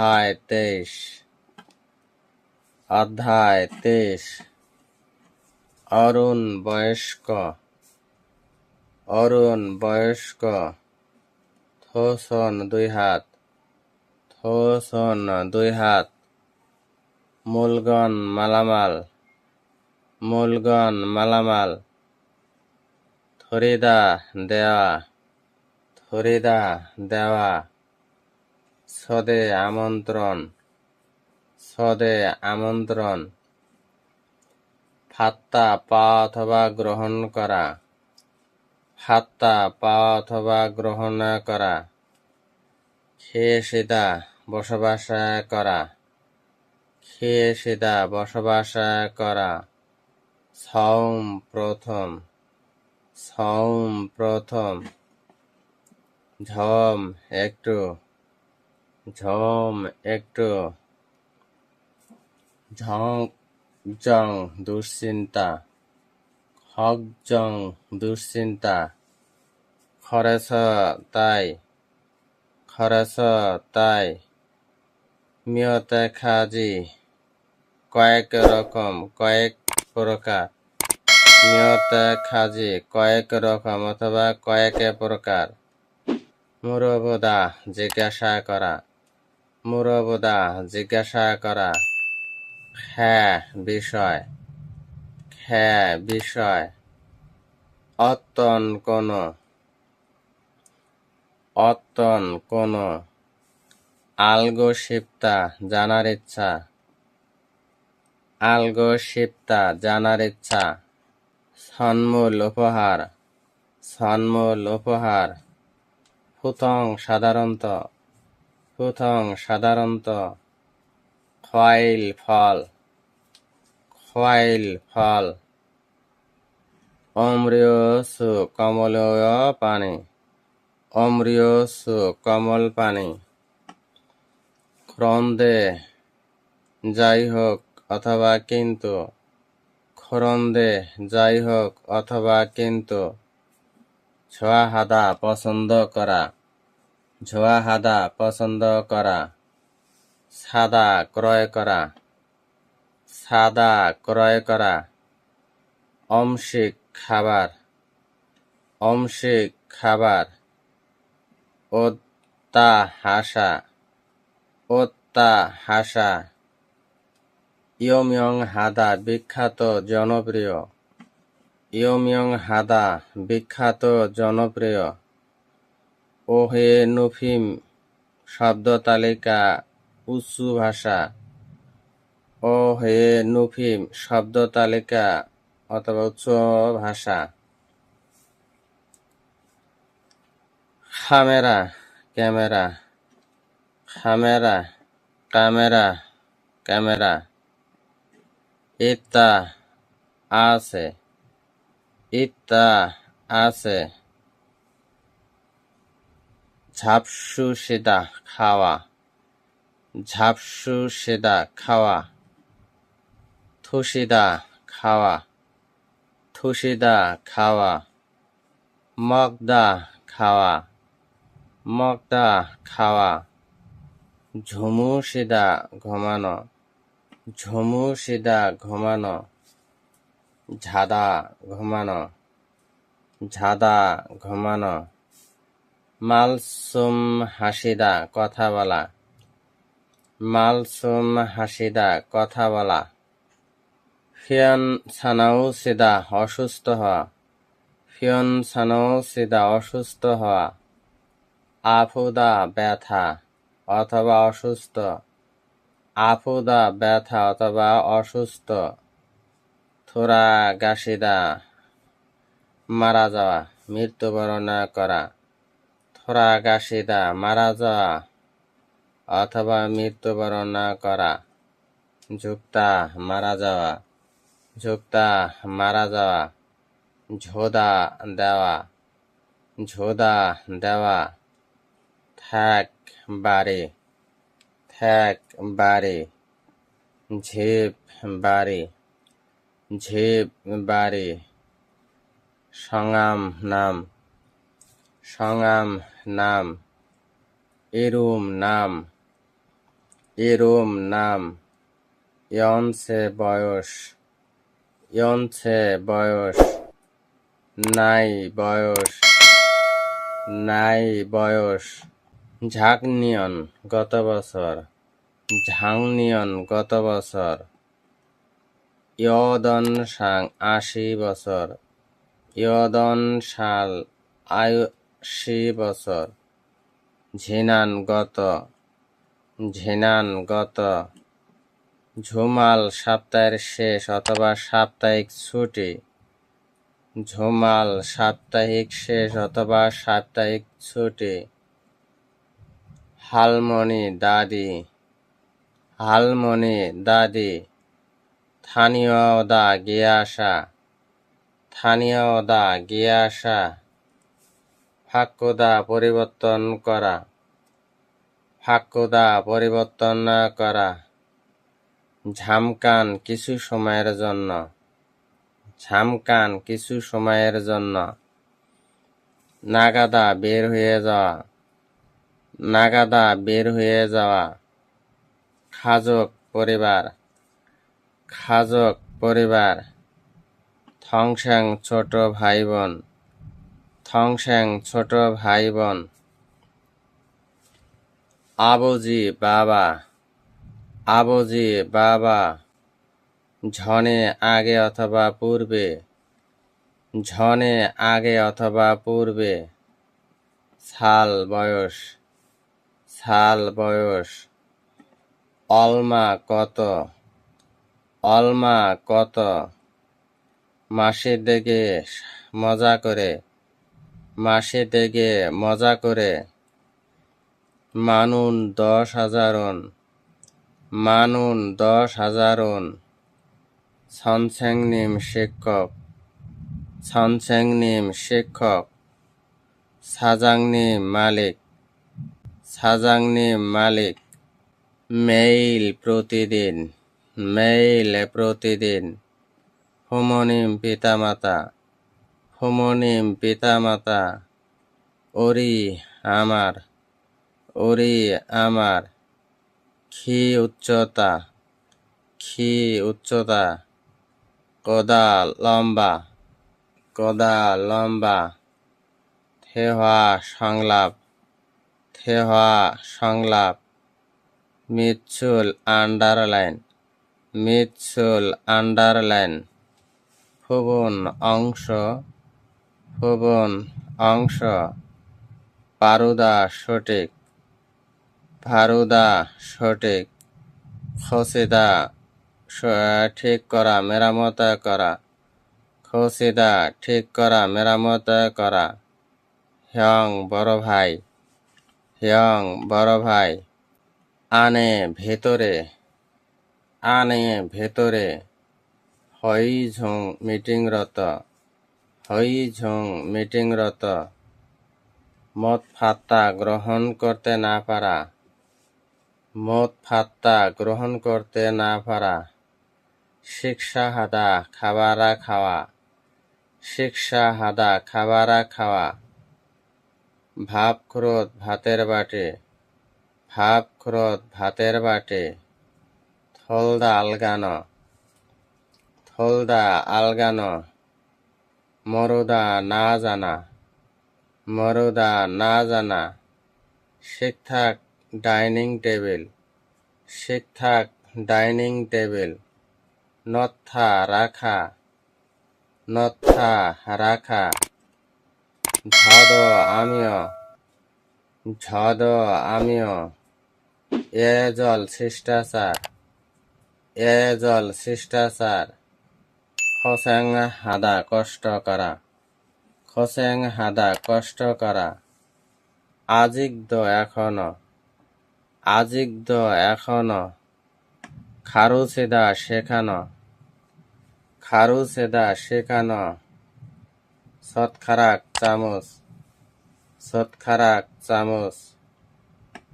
অধ্যায় তেইশ। অধ্যায় তেইশ। অরুণ বয়স্ক। অরুণ বয়স্ক। থোসন দুই হাত। থোসন দুই হাত। মূলগণ মালামাল। মূলগণ মালামাল। থরিদা দেওয়া। থরিদা দেওয়া। সদে আমন্ত্রণ সদে আমন্ত্রণ। ফাত্তা পাওয়া অথবা গ্রহণ করা ফাত্তা পাওয়া অথবা গ্রহণ করা, খেয়ে সিদা বসবাস করা, খেয়ে সিদা বসবাস করা। সৌম প্রথম সৌম প্রথম। ঝম একটু। ঝম, একটু জং, দুশ্চিন্তা। হক, জং, দুশ্চিন্তা। খরচ, তাই। খরচ, তাই। মিয়তে, খাজি। কয়েক রকম, কয়েক প্রকার। নিয়তে খাজি, কয়েক রকম অথবা কয়েক প্রকার। মুরবদা জিজ্ঞাসা করা। মুরবদা জিজ্ঞাসা করা। হ্যাঁ বিষয়। হ্যাঁ বিষয়। অতন কোন। অতন কোন। আলগো শিপ্তা জানার ইচ্ছা। আলগো শিপ্তা জানার ইচ্ছা। সন্মূল উপহার। সন্মূল উপহার। ফুথং সাধারণত। ফুথং সাধারণত খোয়াইল ফল খোয়াইল ফল অমৃয় সু কমলীয় পানি অমৃয় সু কমল পানি। ক্রন্দে যাই হোক অথবা কিন্তু, খরন্দে যাই হোক অথবা কিন্তু, ছোয়া হাদা পছন্দ করা। ছোয়া হাদা পছন্দ করা। সাদা ক্রয় করা। সাদা ক্রয় করা। অংশিক খাবার। অংশিক খাবার। ওত্তা হাসা ওত্তা হাসা ইয়মিয়ং হাদা বিখ্যাত জনপ্রিয়। ইয়মিয়ং হাদা বিখ্যাত জনপ্রিয়। ওহে নফিম শব্দ তালিকা উঁচু ভাষা। ও হে নুফিম শব্দ তালিকা, অথবা উচ্চ ভাষা। Camera, camera. Camera, camera camera. ইত্তা আছে। ইত্তা আছে। ঝাপসু সেদা খাওয়া, ঝাপসু সেদা খাওয়া, থুসিদা খাওয়া থুসিদা খাওয়া, মগদা খাওয়া মগদা খাওয়া, ঝুমু সিদা ঘুমানো, ঝুমু সিদা ঘুমানো, ঝাদা ঘুমানো ঝাদা ঘুমানো। মালসুম হাসিদা কথা বলা। মালসুম হাসিদা কথা বলা। ফিয়ন সানাউ সিদা অসুস্থ হওয়া। ফিয়ন সানাউ সিদা অসুস্থ হওয়া। আফুদা, ব্যথা অথবা অসুস্থ। আফুদা, ব্যথা অথবা অসুস্থ। থোরা গাছিদা মারা যাওয়া, মৃত্যুবরণ করা। থোরা গাছিদা মারা যাওয়া অথবা মৃত্যুবরণ না করা। যুক্তা, মারা যাওয়া। যুক্তা, মারা যাওয়া। ঝোদা, দেওয়া। ঝোদা, দেওয়া। থ্যাক, বাড়ি। থ্যাক, বাড়ি। ঝিপ বাড়ি। ঝিপ, বাড়ি। সঙ্গাম, নাম। সঙ্গাম নাম। এরুম নাম। ইরুম নাম। ইয়নছে বয়স। ইয়নছে বয়স। নাই বয়স। নাই বয়স। ঝাঁকনিয়ন গত বছর। ঝাংনিয়ন গত বছর। ইয়দন সাং আশি বছর। ইয়দন সাল আশি বছর ঝিনান গত ঝিনান গত ঝুমাল সপ্তাহের শেষ অথবা সাপ্তাহিক ছুটি। ঝুমাল সাপ্তাহিক শেষ অথবা সাপ্তাহিক ছুটি। হালমনি দাদি হালমনি দাদি। স্থানীয় দা গিয়ে আসা স্থানীয় দা গিয়ে আসা। ফাক্কুদা পরিবর্তন করা। ফাক্কুদা পরিবর্তন না করা। ঝামকান কিছু সময়ের জন্য। ঝামকান কিছু সময়ের জন্য। নাগাদা বের হয়ে যাওয়া। নাগাদা বের হয়ে যাওয়া। খাজক পরিবার। খাজক পরিবার। থংস্যাং ছোট ভাই বোন থংস্যাং ছোট ভাই বোন আবজি বাবা আবজি বাবা। ঝনে আগে অথবা পূর্বে, ঝনে আগে অথবা পূর্বে। সাল বয়স সাল বয়স। অলমা কত অলমা কত। মাসে দেখে মজা করে মাসে দেখে মজা করে মানুন দশ হাজারন, মানুন দশ হাজারন। সনসেংনিম শিক্ষক সনসেংনিম শিক্ষক সাজাংনিম মালিক সাজাংনিম মালিক। মেইল প্রতিদিন মেইল প্রতিদিন। হুমনিম পিতামাতা হুমনিম, পিতামাতা, ওরি আমার ওরি আমার, খি উচ্চতা খি উচ্চতা, কদা লম্বা কদা লম্বা, থেহা সংলাপ থেহা সংলাপ মিৎসুল আন্ডারলাইন মিৎসুল আন্ডারলাইন ফুবন অংশ ফুবন অংশ। পারুদা সঠিক। ফারুদা সঠিক। খসিদা ঠিক করা, মেরামত করা। খসিদা ঠিক করা, মেরামত করা। হ্যং, বড় ভাই। হ্যং, বড় ভাই। আনে, ভেতরে। আনে, ভেতরে। হই ঝুং মিটিংরত। হই ঝুং মিটিংরত মদ ফাত্তা গ্রহণ করতে না পারা মদ ফাত্তা গ্রহণ করতে না পারা শিক্ষা হাদা খাবারা খাওয়া শিক্ষা হাদা খাবারা খাওয়া ভাব ক্রোধ ভাতের বাটে। ভাব ক্রোধ ভাতের বাটে। থলদা আলগানো। থলদা আলগানো। মরুদা না জানা, মরুদা না জানা। শিক্ষাক ডাইনিং টেবিল শিক্ষাক ডাইনিং টেবিল। নথা রাখা নথা রাখা। ঝদ আমিও ঝদ আমিও। এ জল শিষ্টাচার, এ জল শিষ্টাচার। খসেং হাদা কষ্ট করা। খসেং হাদা কষ্ট করা। আজিগ্ধ এখনও। আজিগ্ধ এখনও। খারুসেদা শেখানো। খারুসেদা শেখানো। সৎখারাক চামচ। সৎখারাক চামচ।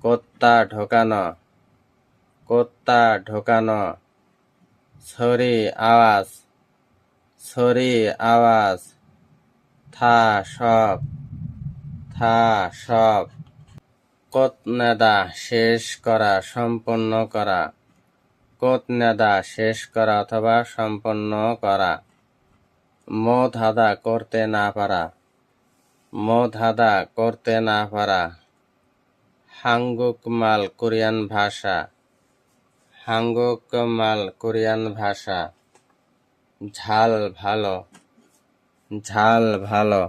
কোত্তা ঢোকানো। কোত্তা ঢোকানো। ছড়ি আওয়াজ। ছড়ি আওয়াজ, থা সব থা সব। কোতনেদা শেষ করা, সম্পন্ন করা। কোতনেদা শেষ করা অথবা সম্পন্ন করা। মোধাদা করতে না পারা। মোধাদা করতে না পারা। হাঙ্গুকমাল কোরিয়ান ভাষা। হাঙ্গুকমাল কোরিয়ান ভাষা। ঝাল ভালো ঝাল ভালো।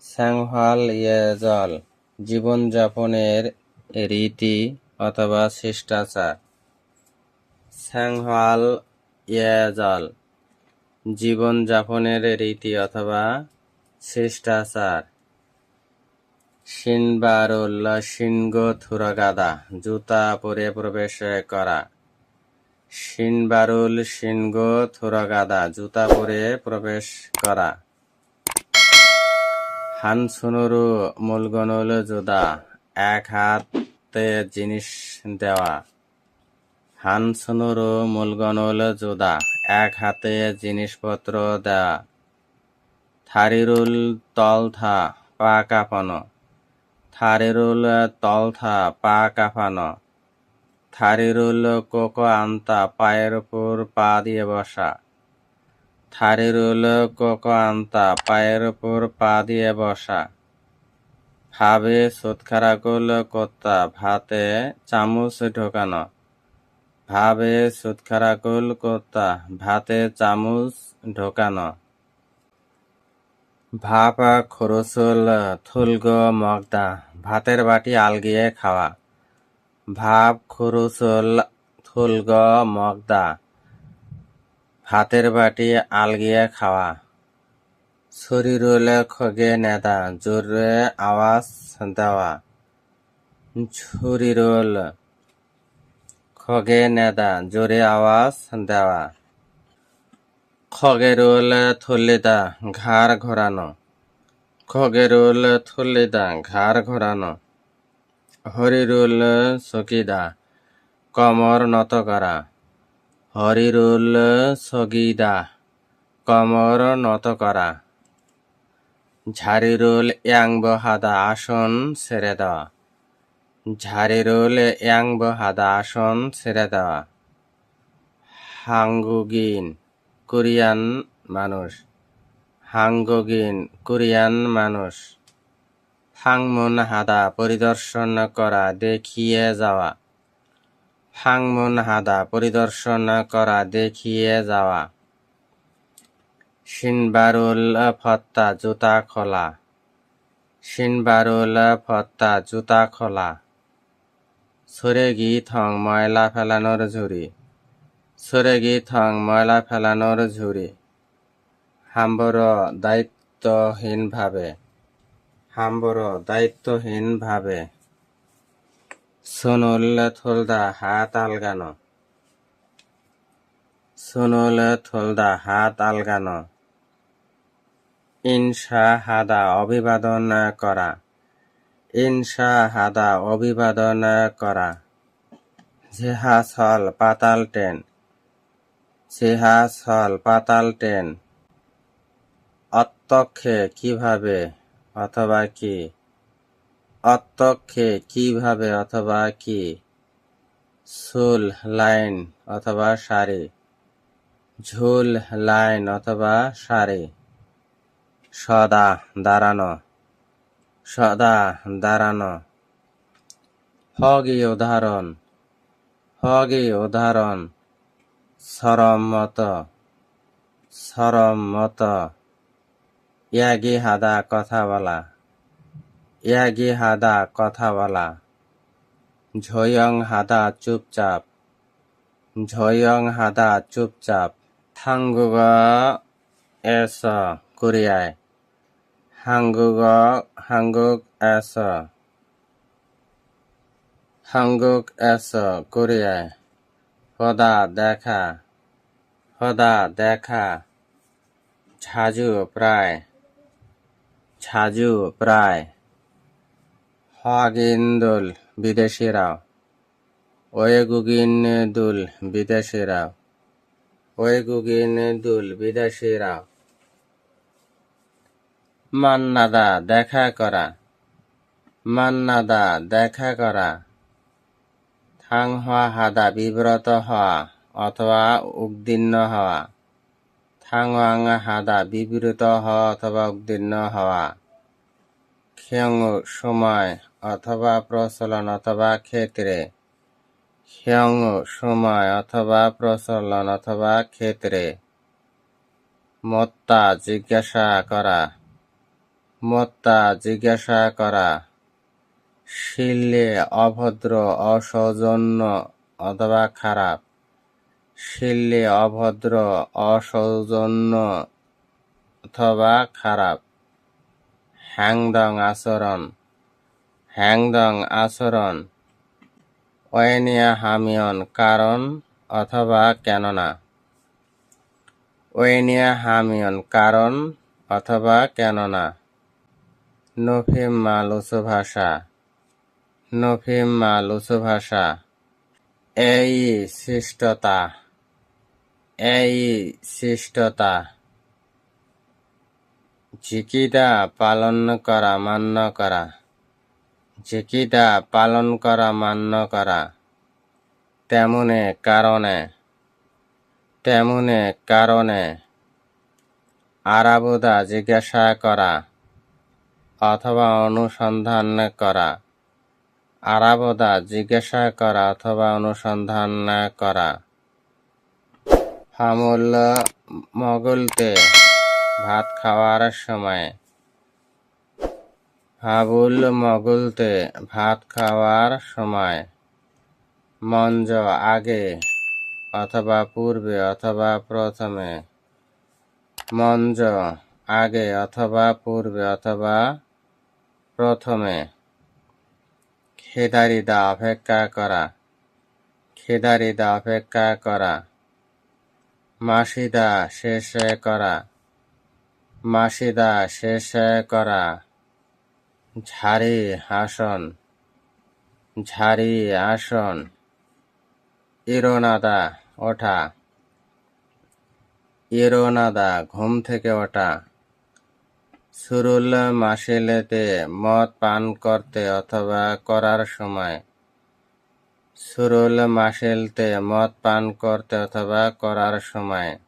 স্যাংহাল ইয়ে জল, জীবনযাপনের রীতি অথবা শিষ্টাচার। স্যাংহাল ইয়ে জল, জীবনযাপনের রীতি অথবা শিষ্টাচার। শিনবারুল শিনগো থুরগাদা, জুতা পরে প্রবেশ করা। শিনবারুল শিনগো থুরগাদা জুতা পরে প্রবেশ করা। হানসুনুরু মুলগনুল জুদা, এক হাতে জিনিস দেওয়া। হানসুনুরু মুলগনুল জুদা, এক হাতে জিনিসপত্র দেওয়া থারিরুল তলথা পা কাঁপানো। থারিরুল তলথা পা কাঁপানো। থারিরুল কোকো আন্তা, পায়ের উপর পা দিয়ে বসা। থারিরুল কোকো আন্তা, পায়ের উপর পা দিয়ে বসা। ভাবে সুৎখারাকুল কোত্তা, ভাতে চামচ ঢোকানো। ভাবে সুৎখারাকুল কোত্তা, ভাতে চামচ ঢোকানো। ভাপ খরসুল থুলগ মগদা, ভাতের বাটি আলগিয়ে খাওয়া। ভাপ খরসুল থুলগ, মগদা। ভাতের বাটি, আলগিয়ে খাওয়া। শরীরুল খগে নেদা, জোরে আওয়াজ দেওয়া। ছুরিরুল, খগে নেদা, জোরে আওয়াজ দেওয়া। খগেরুল, থলিদা, ঘাড় ঘোরানো। খগেরুল, থলিদা, ঘাড় ঘোরানো। হরিরুল সকিদা কমর নত করা। হরিরুল সগিদা, কমর নত করা। ঝাড়িরুল ইয়াং বহাদা আসন ছেড়ে দেওয়া ঝাড়িরুল ইয়াং বহাদা আসন ছেড়ে দেওয়া হাঙ্গুগিন, কোরিয়ান মানুষ। হাঙ্গগিন, কোরিয়ান মানুষ। হাংমুন হাদা পরিদর্শন করা, দেখিয়ে যাওয়া। হাংমুন হাদা পরিদর্শন করা, দেখিয়ে যাওয়া। শিনবারুল ফত্তা জুতা খোলা। শিনবারুল ফত্তা জুতা খোলা। সরেগি থং ময়লা ফেলানোর ঝুড়ি। সরেগি থং ময়লা ফেলানোর ঝুড়ি। হাম্বর দায়িত্বহীনভাবে। হাম্বর, দায়িত্বহীনভাবে। সোনুল থলদা হাত আলগানো। সোনুল থলদা হাত আলগানো। ইনসা হাদা অভিবাদন করা। ইনসা হাদা অভিবাদন করা। জেহাসল, পাতাল ট্রেন জেহাসল, পাতাল ট্রেন অত্যক্ষে, কীভাবে অথবা কি? অত্যক্ষে কীভাবে অথবা কি? সুল লাইন অথবা সারি। ঝুল লাইন অথবা সারি। সদা দাঁড়ানো। সদা দাঁড়ানো। হগি উদাহরণ। হগি উদাহরণ। সরম মত সরম মত ইয়াগি হাদা কথা বলা। ইয়াগি হাদা বলা। ঝয়ং হাদা চুপচাপ। ঝয়ং হাদা চুপচাপ। থাঙ্গুগ এস কোরিয়ায়। হাঙ্গুগ হাঙ্গুক এস। হাঙ্গুক এস কোরিয়ায়। হদা দেখা। হদা দেখা। ঝাজু প্রায়। ঝাজু প্রায়। হাগিন্দুল বিদেশিরা ওয়েগুগিন দুল বিদেশিরা ওয়েগুগিন দুল বিদেশিরা মান্নাদা, দেখা করা। মান্নাদা, দেখা করা। থাং হওয়া হাদা, বিব্রত হওয়া অথবা উদ্দীর্ণ হওয়া। থাংওয়াং হাদা বিবৃত হওয়া অথবা উদ্দীর্ণ হওয়া। খেয়ং সময় অথবা প্রচলন অথবা ক্ষেত্রে। খেয়ং সময় অথবা প্রচলন অথবা ক্ষেত্রে। মত্তা জিজ্ঞাসা করা। মত্তা জিজ্ঞাসা করা। শিল্লে অভদ্র, অসৌজন্য অথবা খারাপ। শিল্লে অভদ্র, অসৌজন্য অথবা খারাপ। হ্যাংদং আচরণ হ্যাংদং আচরণ। অয়েনিয়া হামিয়ন, কারণ অথবা কেননা। ওয়েনিয়া হামিয়ন, কারণ অথবা কেননা। নফিম মা লুচু ভাষা নফিম মা লুচু ভাষা এই শিষ্টতা এই শিষ্টতা জিকিদা পালন করা, মান্য করা। জিকিদা পালন করা, মান্য করা। তেমনে কারণে। তেমনে কারণে। আরাবুদা জিজ্ঞাসা করা অথবা অনুসন্ধান করা। আরাবদা জিজ্ঞাসা করা অথবা অনুসন্ধান করা। ফামুল মগুলতে ভাত খাওয়ার সময় হাবুল মগুলতে ভাত খাওয়ার সময় মঞ্জ আগে অথবা পূর্বে অথবা প্রথমে, মঞ্জ আগে অথবা পূর্বে অথবা প্রথমে। খেদারিদা অপেক্ষা করা, খেদারিদা অপেক্ষা করা। মাসিদা, শেষ করা। মাসিদা, শেষ করা। ঝাড়ি, আসন। ঝাড়ি, আসন। ইরোনাদা, ওঠা। ইরোনাদা, ঘুম থেকে ওঠা। সুরুল মাসিলেতে মদ পান করতে অথবা করার সময় সুরুল মাসিলতে মদ পান করতে অথবা করার সময়।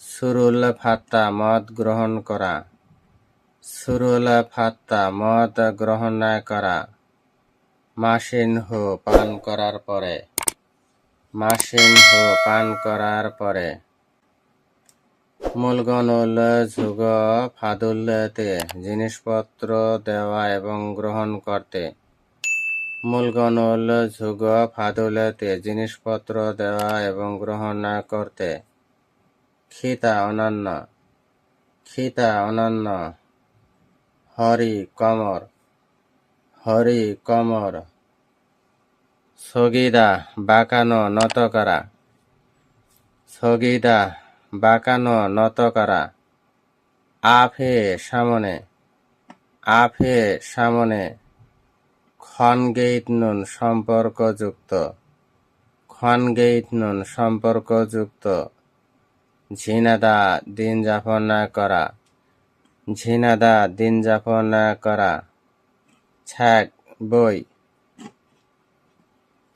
সুরুল ফাত্তা মদ গ্রহণ করা। সুরুল ফাত্তা মদ গ্রহণ না করা। মাসিন হু পান করার পরে। মাসিন হু পান করার পরে। মূলগণুল ঝুগ ফাদুলতে জিনিসপত্র দেওয়া এবং গ্রহণ করতে। মূলগণুল ঝুগ ফাদুলতে জিনিসপত্র দেওয়া এবং গ্রহণ না করতে। খিতা অনন্য। খিতা অনন্য। হরি কমর। হরি কমর। সগিদা বাঁকানো নত করা। সগিদা বাঁকানো নত করা। আফে সামনে। আফে সামনে। খনগেইট নুন সম্পর্কযুক্ত। খনগেইট নুন সম্পর্কযুক্ত। ঝিনাদা দিন যাপন না করা। ঝিনাদা দিন যাপন না করা। ছ্যাক বই।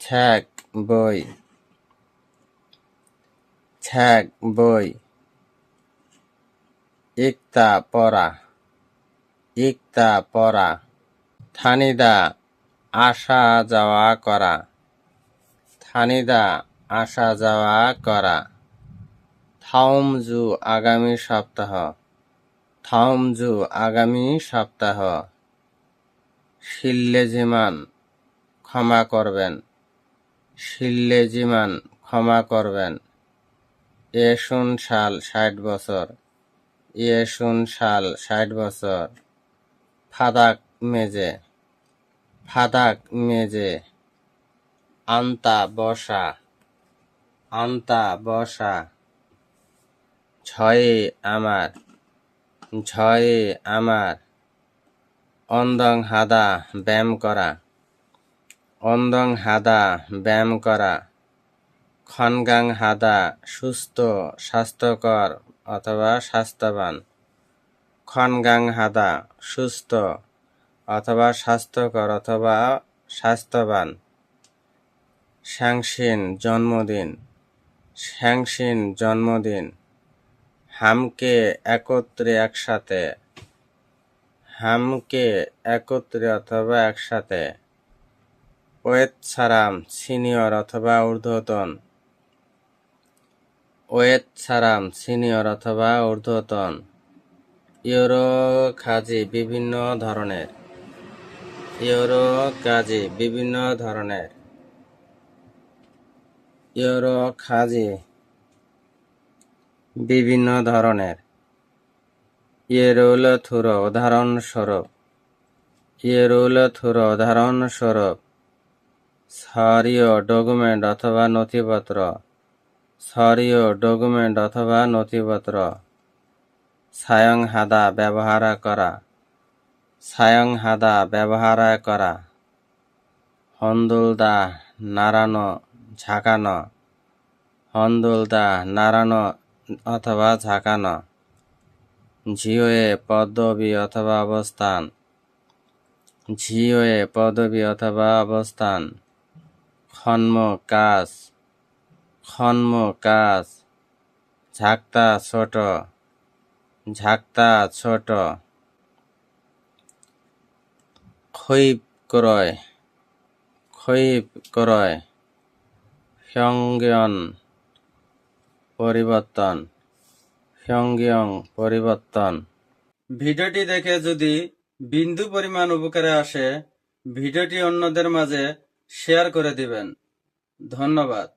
ছ্যাক বই। ছ্যাক বই। ইকতা পড়া। ইকতা পড়া। থানিদা আসা যাওয়া করা। থানিদা আসা যাওয়া করা। থাউমজু আগামী সপ্তাহ। থাউমজু আগামী সপ্তাহ। শিল্লেজিমান, ক্ষমা করবেন। শিল্লেজিমান, ক্ষমা করবেন। এসুন সাল ষাট বছর। এসুন সাল ষাট বছর। ফাদাক মেজে। ফাদাক মেজে। আন্তা বসা। আন্তা বসা। ছয়ে আমার। ছয়ে আমার। অন্দং হাদা ব্যায়াম করা। অন্দং হাদা ব্যায়াম করা। খনগাং হাদা সুস্থ, স্বাস্থ্যকর অথবা স্বাস্থ্যবান। খনগাং হাদা সুস্থ। অথবা স্বাস্থ্যকর অথবা স্বাস্থ্যবান। শ্যাংসিন জন্মদিন। শ্যাংসিন জন্মদিন। হামকে একত্রে একসাথে। হামকে একত্রে অথবা একসাথে। ওয়েত সারাম সিনিয়র অথবা ঊর্ধ্বতন। ওয়েত সারাম সিনিয়র অথবা ঊর্ধ্বতন। ইউরো খাজি বিভিন্ন ধরনের। ইউরো কাজে বিভিন্ন ধরনের। ইউরো খাজি বিভিন্ন ধরনের। ইয়েরুল থুর উদাহরণস্বরূপ। ইয়েরুল থুর উদাহরণস্বরূপ। সরিও ডকুমেন্ট অথবা নথিপত্র। সরিও ডকুমেন্ট অথবা নথিপত্র। সায়ং হাদা ব্যবহার করা। সায়ং হাদা ব্যবহার করা। হন্দুলদা নাড়ানো ঝাঁকানো। হন্দুলদা নাড়ানো অথবা ঝাঁকানো। ঝিওয়ে পদবি অথবা অবস্থান। ঝিওয়ে পদবি অথবা অবস্থান। খন্ম কাজ। খন্ম কাজ। ঝাঁকতা ছোট। ঝাঁকতা ছোট। খৈব ক্রয় খৈব ক্রয় সংজ্ঞন পরিবর্তন সংজ্ঞং পরিবর্তন ভিডিওটি দেখে যদি বিন্দু পরিমাণ উপকারে আসে, ভিডিওটি অন্যদের মাঝে শেয়ার করে দিবেন। ধন্যবাদ।